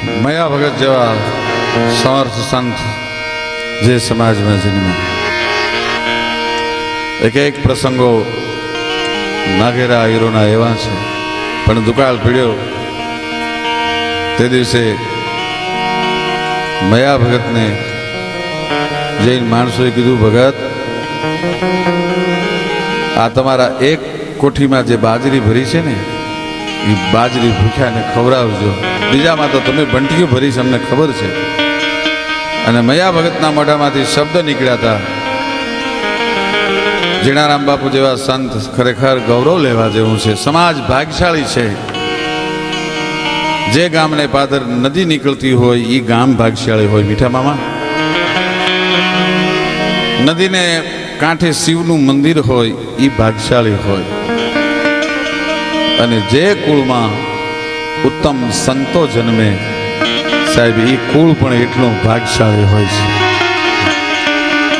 મયા ભગત જેવા સમર્થ સંત જે સમાજમાં જન્મ્યા એક એક પ્રસંગો નાગેરા હીરોના એવા છે પણ દુકાળ પીડ્યો તે દિવસે મયા ભગતને જૈન માણસોએ કીધું ભગત આ તમારા એક કોઠીમાં જે બાજરી ભરી છે ને એ બાજરી ભૂખ્યાને ખવડાવજો. બીજામાં તો તમે બંટીઓ ભરી છે અમને ખબર છે. અને મયા ભગતના મોઢામાંથી શબ્દ નીકળ્યા હતા જીણારામ બાપુ જેવા સંત ખરેખર ગૌરવ લેવા જેવું છે. સમાજ ભાગ્યશાળી છે. જે ગામને પાદર નદી નીકળતી હોય એ ગામ ભાગ્યશાળી હોય, મીઠા મામા. નદીને કાંઠે શિવનું મંદિર હોય એ ભાગ્યશાળી હોય. અને જે કુળમાં ઉત્તમ સંતો જન્મે, સાહેબ એ કુળ પણ એટલું ભાગ્યશાળી હોય છે.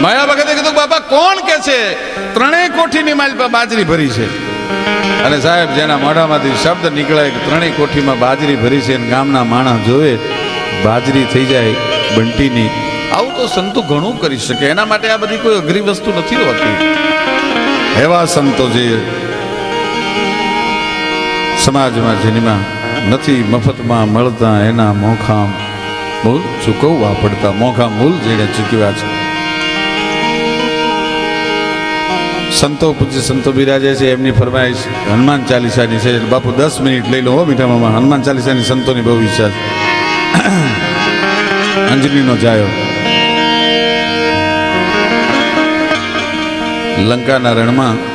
માયા ભગતે કીધું બાપા, કોણ કે છે? ત્રણેય કોઠીની માલ પર બાજરી ભરી છે. અને સાહેબ, જેના મોઢામાંથી શબ્દ નીકળે કે ત્રણેય કોઠીમાં બાજરી ભરી છે અને ગામના માણસ જોવે, બાજરી થઈ જાય બંટીની. આવું તો સંતો ઘણું કરી શકે. એના માટે આ બધી કોઈ અઘરી વસ્તુ નથી હોતી. એવા સંતો જે સમાજમાં જેનીમાં નથી, મફતમાં મળતા એના મોખામ મૂલ ચૂકવવા પડતા મોખા મૂલ જેણે ચૂકવ્યા છે. સંતો પૂજ્ય સંતો બિરાજે છે, એમની ફરમાઈશ, હનુમાન ચાલીસાની છે. બાપુ, દસ મિનિટ લઈ લો હો મીઠા મામા હનુમાન ચાલીસાની સંતોની બહુ ઈચ્છા છે. અંજલીનો જાયો. લંકાના રણમાં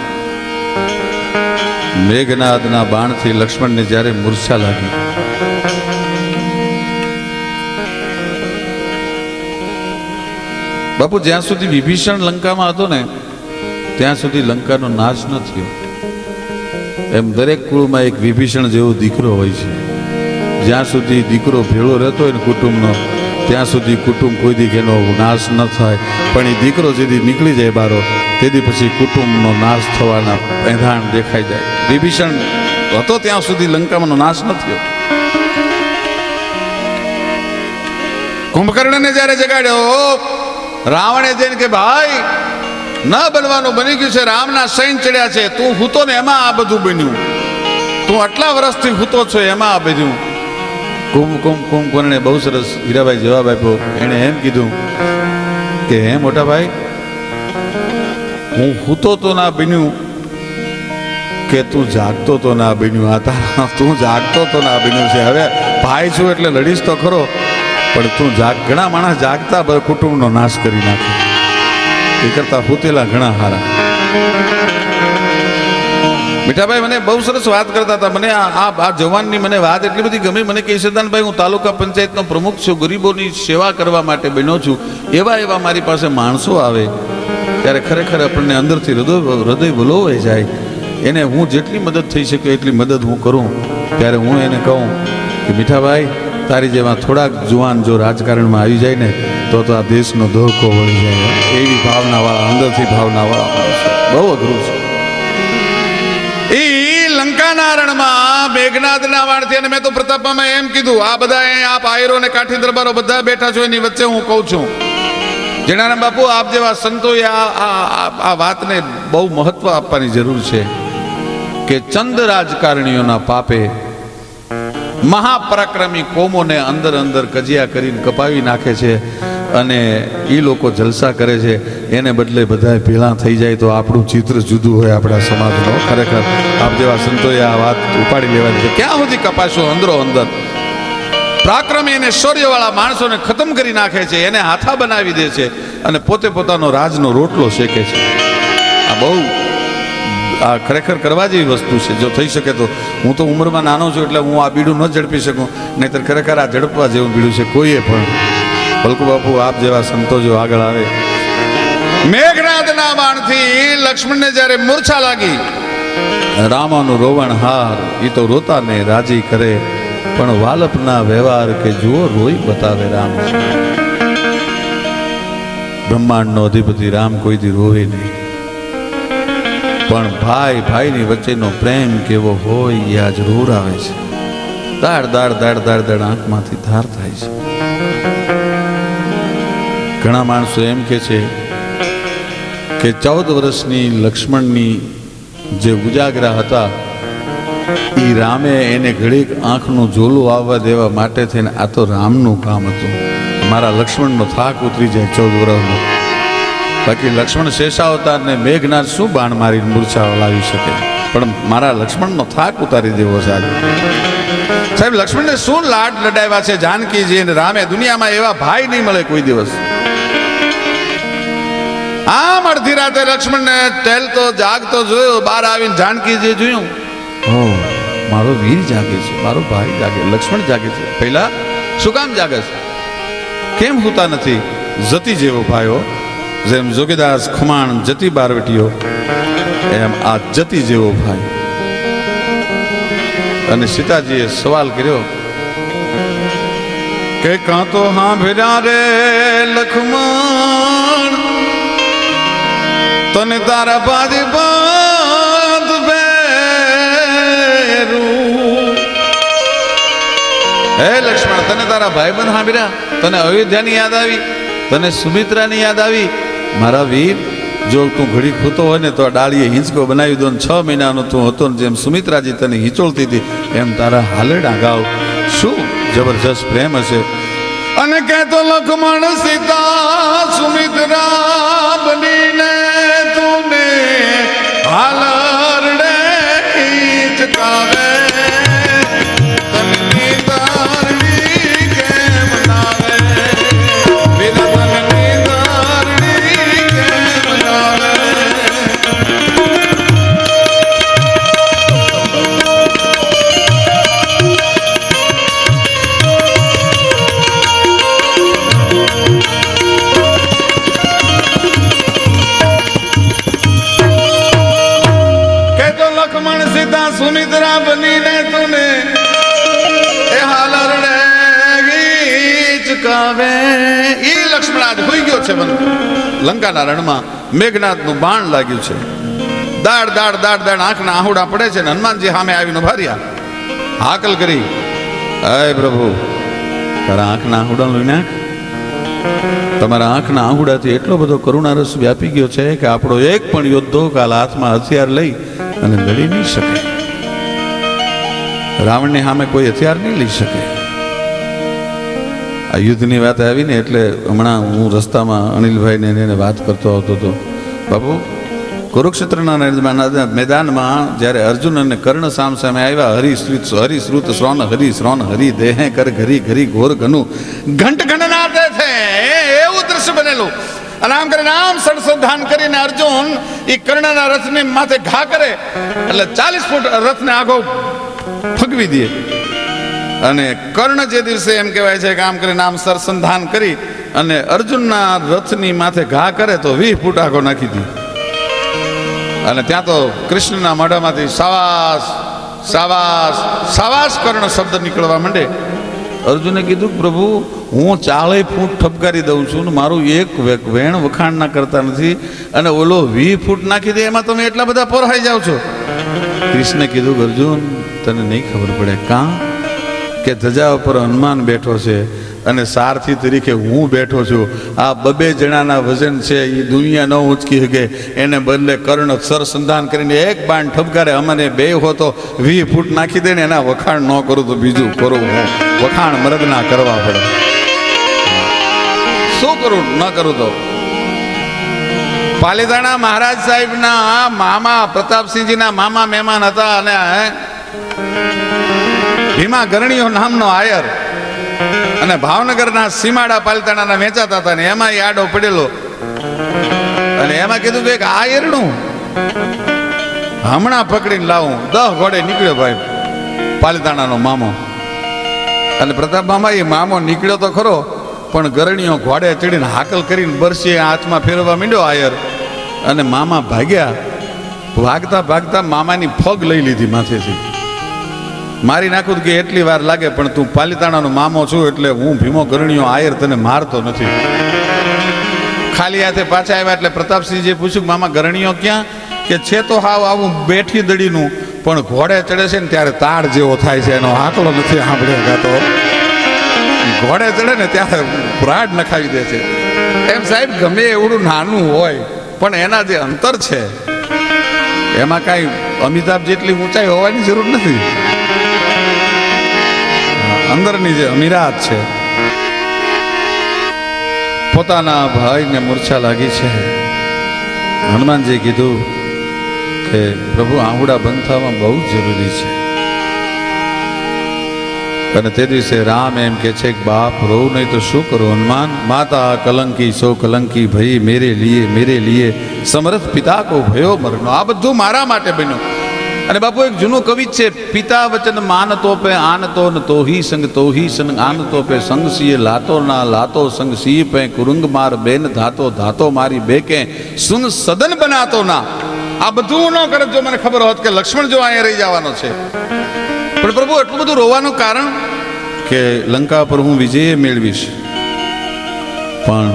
મેઘનાદના બાણથી લક્ષ્મણને જ્યારે મૂર્છા લાગી, બાપુ જ્યાં સુધી વિભીષણ લંકામાં હતો ને, ત્યાં સુધી લંકાનો નાશ ન થયો. એમ દરેક કુળમાં એક વિભીષણ જેવો દીકરો હોય છે. જ્યાં સુધી દીકરો ભેળો રહેતો હોય ને કુટુંબનો, ત્યાં સુધી કુટુંબ કોઈ દીક એનો નાશ ન થાય. પણ એ દીકરો જેથી નીકળી જાય બારો તેથી પછી કુટુંબનો નાશ થવાના એંધાણ દેખાઈ જાય. વિભીષણ હતો ત્યાં સુધી લંકામાંનો નાશ નથી કુંભકર્ણને જ્યારે જગાડ્યો રાવણે જઈને કે ભાઈ, ન બનવાનું બની ગયું છે, રામના સૈન ચડ્યા છે, તું હૂતો ને એમાં આ બધું બન્યું. તું આટલા વર્ષથી હૂતો છો, એમાં આ બધું કુંભ કુંભ, કુંભકર્ણે બહુ સરસ હીરાભાઈ જવાબ આપ્યો. એણે એમ કીધું કે, હે મોટા ભાઈ હું હૂતો તો ના બન્યું કે તું જાગતો તો ના બન્યું? આ તારા તું જાગતો તો ના બન્યું છે. હવે ભાઈ છું એટલે લડીશ તો ખરો, પણ તું જાગ, ઘણા માણસ જાગતા કુટુંબનો નાશ કરી નાખે. એ કરતા હૂતેલા ઘણા હારા. મીઠાભાઈ, મને બહુ સરસ વાત કરતા હતા. મને આ આ આ જવાનની મને વાત એટલી બધી ગમી. મને કહી સદાનભાઈ હું તાલુકા પંચાયતનો પ્રમુખ છું, ગરીબોની સેવા કરવા માટે બન્યો છું. એવા એવા મારી પાસે માણસો આવે. ત્યારે ખરેખર આપણને અંદરથી હૃદય હૃદય વલોવાઈ જાય. એને હું જેટલી મદદ થઈ શકે એટલી મદદ હું કરું. ત્યારે હું એને કહું કે, મીઠાભાઈ, તારી જેવા થોડાક જુવાન જો રાજકારણમાં આવી જાય ને, તો તો આ દેશનો ધોકો વળી જાય. એવી ભાવનાવાળા, અંદરથી ભાવનાવાળા બહુ અઘરું છે. એ લંકાના રણમાં મેઘનાદના વાણથી, અને મેં તો પ્રતાપમાં એમ કીધું, આ બધા આપ આયરો ને કાઠી દરબારો બધા બેઠા છો, એની વચ્ચે હું કહું છું. જણારામ બાપુ આપ જેવા સંતોએ આ વાતને બહુ મહત્વ આપવાની જરૂર છે કે ચંદ રાજકારણીઓના પાપે મહાપરાક્રમી કોમોને અંદર અંદર કજિયા કરીને કપાવી નાખે છે અને એ લોકો જલસા કરે છે. એને બદલે બધા ભેળા થઈ જાય તો આપણું ચિત્ર જુદું હોય આપણા સમાજનો ખરેખર આપ જેવા સંતોએ આ વાત ઉપાડી લેવાની છે. ક્યાં સુધી કપાશો અંદરો અંદર? પરાક્રમી અને શૌર્યવાળા માણસોને ખતમ કરી નાખે છે, એને હાથા બનાવી દે છે અને પોતે પોતાનો રાજનો રોટલો શેકે છે. આ બહુ આ ખરેખર કરવા જેવી વસ્તુ છે. જો થઈ શકે તો હું તો ઉંમરમાં નાનો છું એટલે હું આ બીડું ન ઝડપી શકું. નહીતર ખરેખર આ ઝડપવા જેવું બીડું છે કોઈએ પણ. ભલકુ બાપુ, આપ જેવા સંતો જો આગળ આવે. મેઘનાથના બાણથી લક્ષ્મણને જ્યારે મૂર્છા લાગી, રામાનું રોવણ હાર એ તો રોતાને રાજી કરે. પણ વાલપના વ્યવહાર કે જુઓ રોઈ બતાવે રામ. બ્રહ્માંડનો અધિપતિ રામ કોઈથી રોવે નહીં. પણ ભાઈ ભાઈની વચ્ચેનો પ્રેમ કેવો હોય એ આજ રોર આવે છે. દાડ દાડ દાડ દાડ દાડ આંખમાંથી ધાર થાય છે. ઘણા માણસો એમ કે છે કે ચૌદ વર્ષની લક્ષ્મણની જે ઉજાગરા હતા એ રામે એને ઘડીક આંખનું ઝોલું આવવા દેવા માટે થઈને આ તો રામનું કામ હતું. મારા લક્ષ્મણનો થાક ઉતરી જાય ચૌદ વર્ષનો બાકી લક્ષ્મણ શેષાવતારને મેઘનાથ શું બાણ મારીને મૂર્છા લાવી શકે? પણ મારા લક્ષ્મણનો થાક ઉતારી દેવો છે સાહેબ, લક્ષ્મણને શું લાડ લડાવ્યા છે જાનકીજી? અને રામે દુનિયામાં એવા ભાઈ નહીં મળે કોઈ દિવસ. આમ અડધી રાતે લક્ષ્મણને ટેલતો, જાગતો જોયો, બહાર આવીને જાનકીજી જોયું. મારો વીર જાગે છે, મારો ભાઈ જાગે, લક્ષ્મણ જાગે છે. પહેલા શું કામ જાગે છે. કેમ હોતા નથી? જતી જેવો ભાઈઓ, જેમ જોગીદાસ, ખુમાણ, જતી બારવટીઓ, એમ આ જતી જેવો ભાઈ. અને સીતાજીએ સવાલ કર્યો કે કાં તો હા ભેરા રે લખમણ? તને તારા પાદી તને તારા ભાઈબંધ સાંભળ્યા? તને અયોધ્યાની યાદ આવી? તને સુમિત્રાની યાદ આવી? મારા વીર, જો તું ઘડી ખૂતો હોય ને તો આ ડાળીએ હિંચકો બનાવી દો ને છ મહિનાનો તું હતો ને જેમ સુમિત્રાજી તને હિંચોળતી હતી, એમ તારા હાલડા ગાવ. શું જબરજસ્ત પ્રેમ હશે? અને કહેતો લખમણ સીતા સુમિત્રા બનીને લંકાના રણમાં મેઘનાથનું બાણ લાગ્યું છે. દાડ દાડ દાડ દાડ આંખના આહુડા પડે છે હનુમાનજી સામે આવીને ભાર્યા હાકલ કરી. અય પ્રભુ, તારા આંખના આહુડા લઈ નાખ તમારા આંખના આહુડાથી એટલો બધો કરુણારસ વ્યાપી ગયો છે કે આપણો એક પણ યોદ્ધો કાલ હાથમાં હથિયાર લઈ અને લડી નહીં શકે. રાવણની સામે કોઈ હથિયાર નહીં લઈ શકે. આ યુદ્ધની વાત આવી ને એટલે હમણાં હું રસ્તામાં અનિલભાઈને એને વાત કરતો આવતો હતો. બાપુ, કુરુક્ષેત્રના મેદાનમાં- જ્યારે અર્જુન અને કર્ણ સામ સામે આવ્યા હરિશ્રુત હરિશ્રુત શ્રોન હરિ શ્રોન હરિ દેહે, કર ઘરી ઘરી ઘોર ઘનું. ઘંટ ઘંટનાટે છે. એવું દ્રશ્ય બનેલું. અને આમ કરીને આમ કરીને અર્જુન એ કર્ણના રથને માથે ઘા કરે. એટલે ચાલીસ ફૂટ રથને આગો ફગવી દે. અને કર્ણ જે દિવસે એમ કહેવાય છે કે આમ કરીને આમ સરસંધાન કરી અને અર્જુનના રથની માથે ઘા કરે તો વી ફૂટ આગો નાખી દી. અને ત્યાં તો કૃષ્ણના મોઢામાંથી સાવાસ સાવાસ સાવાસ કર્ણ શબ્દ નીકળવા માંડે. અર્જુને કીધું પ્રભુ, હું ચાલે ફૂટ ઠપકારી દઉં છું ને મારું એક વેણ વખાણ ના કરતા નથી અને ઓલો વી ફૂટ નાખી દે, એમાં તમે એટલા બધા પોરહાઈ જાઓ છો. કૃષ્ણે કીધું અર્જુન, તને નહીં ખબર પડે કાં? કે ધજા ઉપર હનુમાન બેઠો છે અને સારથી તરીકે હું બેઠો છું. આ બબે જણાના વજન છે એ દુનિયા ન ઉંચકી શકે. એને બદલે કર્ણ સરસંધાન કરીને એક બાણ ઠપકારે અમને બે હો તો વી ફૂટ નાખી દે ને એના વખાણ ન કરું તો બીજું કરું હું. વખાણ મરદના કરવા પડે. શું કરું? ન કરું તો. પાલીતાણા મહારાજ સાહેબના મામા, પ્રતાપસિંહજીના મામા મહેમાન હતા અને ભીમા ગરણીઓ નામનો આયર. અને ભાવનગરના સીમાડા પાલતાણાના વેચાતા હતા ને એમાં એ આડો પડેલો. અને એમાં કીધું કે આ આયરનું હમણાં પકડીને લાવું. દહ ઘોડે નીકળ્યો ભાઈ પાલિતાણાનો મામો. અને પ્રતાપ મામા એ મામો નીકળ્યો તો ખરો, પણ ગરણીઓ ઘોડે ચડીને હાકલ કરીને બરસીએ હાથમાં ફેરવવા માંડ્યો આયર. અને મામા ભાગ્યા. ભાગતા ભાગતા મામાની ફગ લઈ લીધી માથેથી. મારી નાખું કે એટલી વાર લાગે, પણ તું પાલિતાણાનો મામો છું એટલે હું ભીમો ગરણીઓ આયર તને મારતો નથી. ખાલી હાથે પાછા આવ્યા એટલે પ્રતાપસિંહજીએ પૂછ્યું, મામા ગરણીઓ ક્યાં? કે, છે તો હાવ આવું બેઠી દડીનું, પણ ઘોડે ચડે છે ને ત્યારે તાળ જેવો થાય છે. એનો આંકડો નથી સાંભળ્યો ગાતો. ઘોડે ચડે ને ત્યારે પ્રાડ નખાવી દે છે. એમ સાહેબ, ગમે એવડું નાનું હોય, પણ એના જે અંતર છે, એમાં કાંઈ અમિતાભ જેટલી ઊંચાઈ હોવાની જરૂર નથી. અંદરની જે અમીરાત છે, પોતાના ભાઈને મૂર્છા લાગી છે. હનુમાનજી કીધું કે, પ્રભુ, આહુડા બંધ થવામાં બહુ જરૂરી છે. અને તે દિવસે રામ એમ કે છે કે, બાપ રો નહીં તો શું કરું? હનુમાન, માતા, કલંકી, સો કલંકી ભઈ, મેરે લીએ મેરે લીએ, સમરથ પિતા કો ભયો મરનો. આ બધું મારા માટે બન્યું. અને બાપુ, એક જૂનું કવિ છે, પિતા વચન માનતો પે આનતો ન તો હી સંગ તો હી સંગ આનતો પે સંગ સીએ, લાતો ના લાતો સંગ સિંહ પે, કુરુંગ માર બેન ધાતો ધાતો મારી બેકે, સુન સદન બનાતો ના. આ બધું ન કરે જો મને ખબર હોત કે લક્ષ્મણ જો અહીંયા રહી જવાનો છે. પણ પ્રભુ, એટલું બધું રોવાનું કારણ કે લંકા પર હું વિજય મેળવીશ. પણ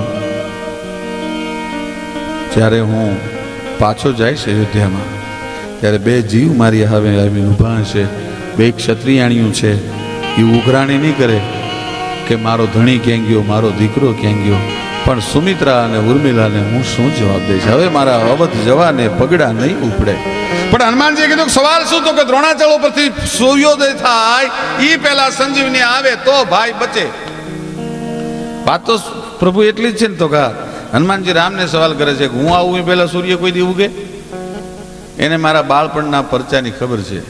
જ્યારે હું પાછો જઈશ અયોધ્યામાં ત્યારે બે જીવ મારી હવે આવી ઊભા હશે બે ક્ષત્રિયાણીઓ છે. એ ઉઘરાણી નહીં કરે કે મારો ધણી ક્યાં ગયો મારો દીકરો ક્યાં ગયો. પણ સુમિત્રા અને ઉર્મિલાને હું શું જવાબ દઈશ? હવે મારા અવધ જવાને પગડા નહીં ઉપડે. પણ હનુમાનજી કીધું કે સવાલ શું તો કે દ્રોણાચળ ઉપરથી સૂર્યોદય થાય એ પહેલા સંજીવની આવે તો ભાઈ બચે. વાત તો પ્રભુ એટલી જ છે ને તો કા હનુમાનજી રામને સવાલ કરે છે કે હું આવું એ પહેલા સૂર્ય કોઈ દી ઉગે? એને મારા બાળપણના પરચાની ખબર છે.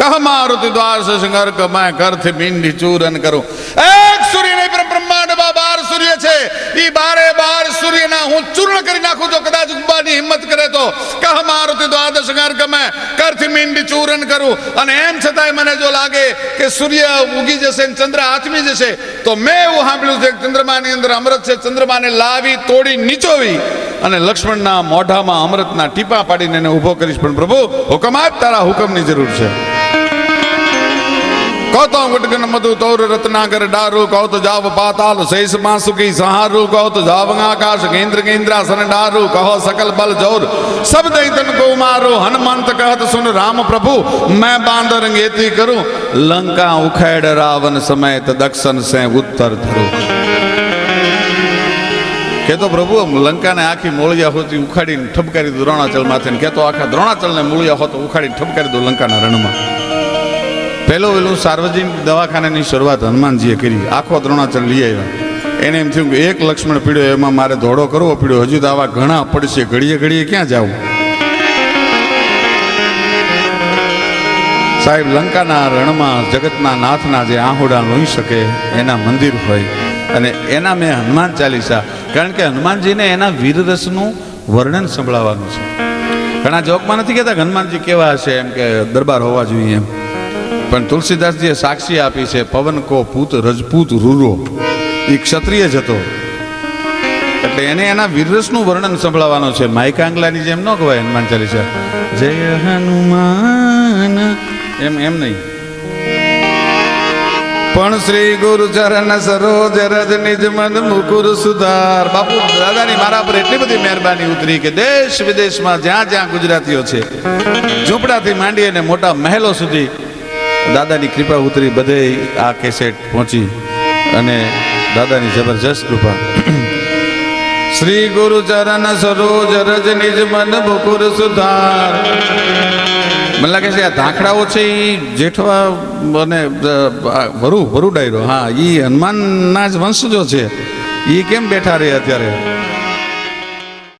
કહ મારુતિ દ્વાર સંગર કમાય કરથી મીંડી ચૂરન કરું. એક સૂર્ય નહીં, પણ બ્રહ્માંડમાં બાર સૂર્ય છે. ઈ બારે બાર સૂર્યના હું ચૂર્ણ કરી નાખું જો કદાચ ઉગવાની હિંમત કરે તો. કહ મારુતિ દ્વાદશ સંગર કમાય કરથી મીંડી ચૂરન કરું. અને એમ છતાંય મને જો લાગે કે સૂર્ય ઉગી જશે ને ચંદ્ર આથમી જશે, તો મેં એવું સાંભળ્યું છે ચંદ્રમાની અંદર અમૃત છે. ચંદ્રમાને લાવી, તોડી, નીચોવી. અને લક્ષ્મણના મોઢામાં અમૃતના ટીપા પાડીને એને ઊભો કરીશ. પણ પ્રભુ, હુકમ આપ, તારા હુકમની જરૂર છે. કહો ગુટગન મધુ તૌર રત્નાગર ડારુ કહો તો જાવ પાતાલ, શેષ સુખી સહારુ કહો તો જાવ આકાશ કેન્દ્ર કેન્દ્રાસન ડારુ, કહો સકલ બલ જોર. સબ દૈતન કો મારો હનુમંત કહત સુન રામ પ્રભુ, મેં બાંદર અંગેતી કરું. લંકા ઉખેડ રાવણ સમેત દક્ષણ સે ઉત્તર ધરું. કેતો પ્રભુ લંકાને આખી મોળિયા હોતી ઉખાડીને ઠપકારી દો દ્રોણાચલ માથે કેતો આખા દ્રોણાચલને મોળિયા હોતો ઉખાડીને ઠપકારી દો લંકાના રણમાં. પહેલો પેલું સાર્વજનિક દવાખાનાની શરૂઆત હનુમાનજીએ કરી. આખો દ્રોણાચલ લઈ આવ્યા. એને એમ થયું કે એક લક્ષ્મણ પીડ્યો, એમાં મારે ધોડો કરવો પીડ્યો. હજુ તો આવા ઘણા પડશે. ઘડીએ ઘડીએ ક્યાં જાવું? સાહેબ, લંકાના રણમાં જગતના નાથના જે આહુડા લોહી શકે, એના મંદિર હોય. અને એના મેં હનુમાન ચાલીસા. કારણ કે હનુમાનજીને એના વીરરસનું વર્ણન સંભળાવવાનું છે. ઘણા જોકમાં નથી કહેતા હનુમાનજી કેવા હશે, એમ કે દરબાર હોવા જોઈએ. એમ પણ તુલસીદાસજીએ સાક્ષી આપી છે, પવન કો પૂત, રજપૂત રૂરો. એ ક્ષત્રિય જ હતો. એટલે એને એના વીરરસનું વર્ણન સંભળાવવાનું છે. માયકાંગલાની જેમ ન કહેવાય હનુમાન ચાલીસા. જય હનુમાન. એમ એમ નહીં. પણ શ્રી ગુરુ ચરણ સરોજ રજ નિજ મન મુકુર સુધાર. બાપુ, દાદાની મારા પર એટલી બધી મહેરબાની ઉતરી કે દેશ વિદેશમાં જ્યાં જ્યાં ગુજરાતીઓ છે, ઝૂંપડાથી માંડી અને મોટા મહેલો સુધી દાદાની કૃપા ઉતરી બધે આ કેસેટ પહોંચી અને દાદાની જબરજસ્ત કૃપા. શ્રી ગુરુ ચરણ સરોજ રજ નિજ મન મુકુર સુધાર. મને લાગે છે આ ધાંખડાઓ છે એ જેઠવા અને વરુ વરુ ડાયરો હા એ હનુમાનના જ વંશજો છે. એ કેમ બેઠા રહે અત્યારે?